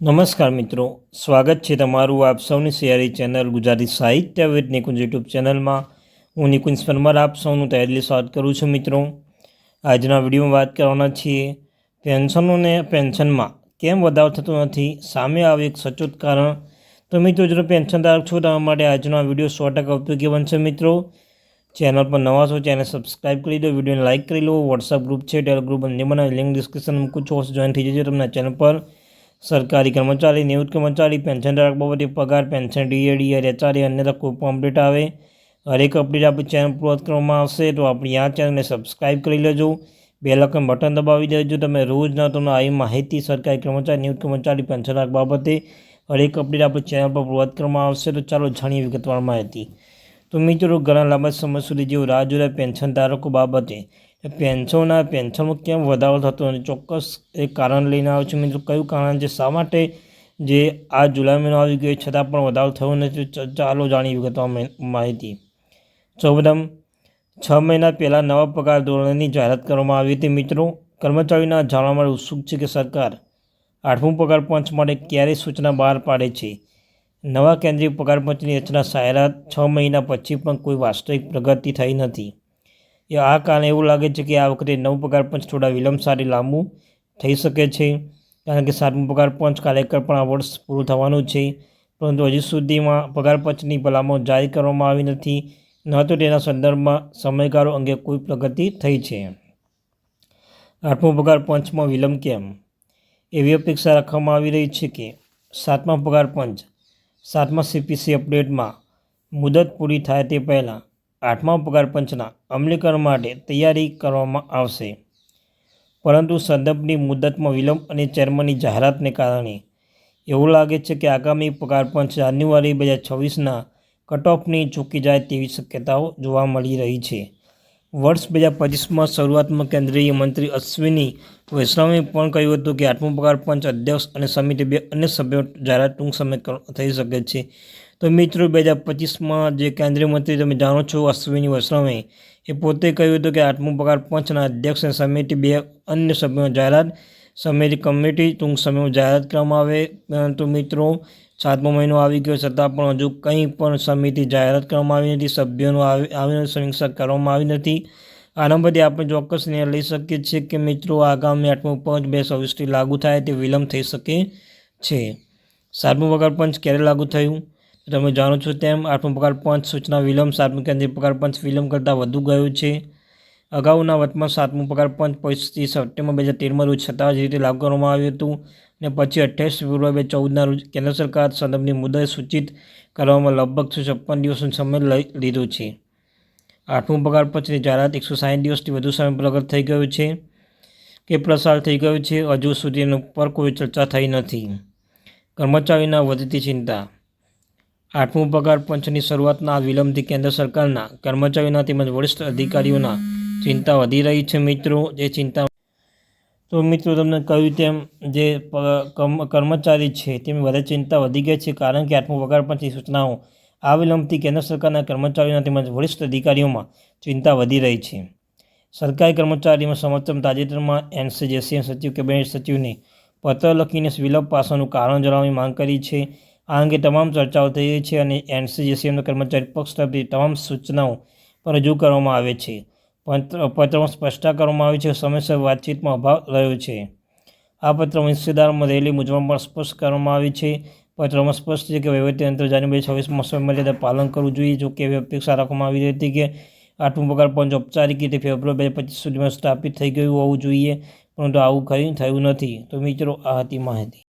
નમસ્કાર મિત્રો, સ્વાગત છે તમારું આપ સૌની સિયારી ચેનલ ગુજરાતી સાહિત્ય વિદ નિકુંજ યુટ્યુબ ચેનલમાં. હું નિકુંજ પરમાર, આપ સૌનું તૈયારી સ્વાગત કરું છું મિત્રો. આજના વિડીયોમાં વાત કરવાના છીએ પેન્શનોને પેન્શનમાં કેમ વધારો થતો નથી? સામે આવે એક સચોટ કારણ. તો મિત્રો, જો પેન્શનધારક છો, તમારા માટે આજનો આ વીડિયો સો ટકા ઉપયોગી બનશે મિત્રો. ચેનલ પર નવા છો, ચેનલ સબસ્ક્રાઇબ કરી દો, વિડીયોને લાઇક કરી લો. વોટ્સઅપ ગ્રુપ છે ટેલ ગ્રુપ બંને બનાવી લિંક ડિસ્ક્રિપ્શન મૂકું છો. જોઈન થઈ જજો તમને ચેનલ પર. સરકારી કર્મચારી, નિવૃત્ત કર્મચારી પેન્શનધારક બાબતે પગાર, પેન્શન, ડીએડી એચઆરએ અન્ય કોઈ પણ અપડેટ આવે, હરેક અપડેટ આપણી ચેનલ પૂર્વત કરવામાં આવશે, તો આપણી આ ચેનલને સબસ્ક્રાઈબ કરી લેજો. બે લખન બટન દબાવી દેજો. તમે રોજ ન તમને આવી માહિતી સરકારી કર્મચારી, નિવૃત્ત કર્મચારી પેન્શનધારક બાબતે હરેક અપડેટ આપણી ચેનલ પર પૂર્વત કરવામાં આવશે. તો ચાલો જાણીએ વિગતવાર માહિતી. તો મિત્રો, ઘણા લાંબા સમય સુધી જેઓ રાહ જોયા પેન્શનધારકો બાબતે પેન્શનના પેન્શનમાં કેમ વધારો થતો નથી ચોક્કસ એક કારણ લઈને આવ્યો છું? મિત્રો કયું કારણ છે? શા માટે જે આ જુલાઈ મહિનો આવી ગયો છતાં પણ વધારો થયો નથી. ચાલો જાણી વિગતવાર માહિતી. સૌપ્રથમ, છ મહિના પહેલાં નવા પગાર ધોરણની જાહેરાત કરવામાં આવી હતી. મિત્રો કર્મચારીના જાણવા માટે ઉત્સુક છે કે સરકાર આઠમું પગાર પંચ માટે ક્યારે સૂચના બહાર પાડે છે? નવા કેન્દ્રીય પગાર પંચની રચના જાહેરાત છ મહિના પછી પણ કોઈ વાસ્તવિક પ્રગતિ થઈ નથી. એ આ કારણે એવું લાગે છે કે આ વખતે નવ પગાર પંચ થોડા વિલંબ સાથે લાંબુ થઈ શકે છે. કારણ કે સાતમું પગાર પંચ કાર્યકર પણ આ વર્ષ પૂરું થવાનું છે. પરંતુ હજી સુધીમાં પગાર પંચની ભલામણ જાહેર કરવામાં આવી નથી. ન તો તેના સંદર્ભમાં સમયગાળો અંગે કોઈ પ્રગતિ થઈ છે. આઠમો પગાર પંચમાં વિલંબ કેમ? એવી અપેક્ષા રાખવામાં આવી રહી છે કે સાતમા પગાર પંચ સાતમા સીપીસી અપડેટમાં મુદત પૂરી થાય તે પહેલાં આઠમા પગાર પંચના અમલીકરણ માટે તૈયારી કરવામાં આવશે. પરંતુ સંદર્ભની મુદતમાં વિલંબ અને ચેરમેનની જાહેરાતને કારણે એવું લાગે છે કે આગામી પગાર પંચ જાન્યુઆરી બે હજાર છવ્વીસના કટઓફની ચૂકી જાય તેવી શક્યતાઓ જોવા મળી રહી છે. વર્ષ બે હજાર પચીસમાં શરૂઆતમાં કેન્દ્રીય મંત્રી અશ્વિની વૈષ્ણવે પણ કહ્યું હતું કે આઠમો પગાર પંચ અધ્યક્ષ અને સમિતિ બે અન્ય સભ્યો જાહેરાત ટૂંક સમય થઈ શકે છે. તો મિત્રો, બે હજાર પચીસમાં જે કેન્દ્રીય મંત્રી તમે જાણો છો, અશ્વિની વૈષ્ણવે, એ પોતે કહ્યું હતું કે આઠમું પગાર પંચના અધ્યક્ષ અને સમિતિ બે અન્ય સભ્યો જાહેરાત, સમિતિ કમિટી, ટૂંક સમયમાં જાહેરાત કરવામાં આવે. પરંતુ મિત્રો, સાતમો મહિનો આવી ગયો છતાં પણ હજુ કંઈ પણ સમિતિ જાહેરાત કરવામાં આવી નથી, સભ્યોનું આવી સમીક્ષા કરવામાં આવી નથી. આના બધી આપણે ચોક્કસ નિર્ણય લઈ શકીએ છીએ કે મિત્રો, આગામી આઠમો પંચ બે ચોવીસથી લાગુ થાય તે વિલંબ થઈ શકે છે. સાતમું પગાર પંચ ક્યારે લાગુ થયું? તમે જાણો છો તેમ આઠમો પગાર પંચ સૂચના વિલંબ, સાતમું કેન્દ્રીય પગાર પંચ વિલંબ કરતાં વધુ ગયું છે. અગાઉના વતમાં સાતમું પગાર પંચ પચીસ સપ્ટેમ્બર બે હજાર તેરમાં રોજ સત્તાવાર રીતે લાગુ કરવામાં આવ્યું હતું અને પછી અઠ્યાવીસ ફેબ્રુઆરી બે ચૌદના રોજ કેન્દ્ર સરકાર સંદર્ભની મુદત સૂચિત કરવામાં લગભગ છપ્પન દિવસનો સમય લઈ લીધો છે. આઠમું પગાર પંચની જાહેરાત એકસો સાઠ દિવસથી વધુ સમય પ્રગટ થઈ ગયો છે. કે પ્રસાર થઈ ગયો છે? હજુ સુધી એના પર કોઈ ચર્ચા થઈ નથી. કર્મચારીના વધતી ચિંતા આઠમું પગાર પંચની શરૂઆતના આ વિલંબથી કેન્દ્ર સરકારના કર્મચારીઓના તેમજ વરિષ્ઠ અધિકારીઓના ચિંતા વધી રહી છે મિત્રો, જે ચિંતા તો મિત્રો તમને કહ્યું તેમ જે કર્મચારી છે તેમની વધારે ચિંતા વધી ગઈ છે કારણ કે આઠમું પગાર પંચની સૂચનાઓ આ વિલંબથી કેન્દ્ર સરકારના કર્મચારીઓના તેમજ વરિષ્ઠ અધિકારીઓમાં ચિંતા વધી રહી છે. સરકારી કર્મચારીઓમાં સમર્થન તાજેતરમાં એનસીજેસીએમ સચિવ, કેબિનેટ સચિવને પત્ર લખીને વિલંબ પાસવાનું કારણ જણાવવાની માંગ કરી છે. આ અંગે તમામ ચર્ચાઓ થઈ છે અને એનસીજીસીએમના કર્મચારી પક્ષ તરફથી તમામ સૂચનાઓ પણ રજૂ કરવામાં આવે છે. પત્રમાં સ્પષ્ટતા કરવામાં આવી છે સમયસર વાતચીતમાં અભાવ રહ્યો છે. આ પત્રમાં હિસ્સેદારમાં રહેલી મૂંઝવણ પણ સ્પષ્ટ કરવામાં આવી છે. પત્રમાં સ્પષ્ટ છે કે વહીવટીતંત્ર જાન્યુઆરી છવ્વીસમાં સમયમર્યાદા પાલન કરવું જોઈએ. જો કે એવી અપેક્ષા રાખવામાં આવી હતી કે આઠમું પગાર પંચ ઔપચારિક રીતે ફેબ્રુઆરી બે હજાર પચીસ સુધીમાં સ્થાપિત થઈ ગયું હોવું જોઈએ. પરંતુ આવું કંઈ થયું નથી. તો મિત્રો, આ હતી માહિતી.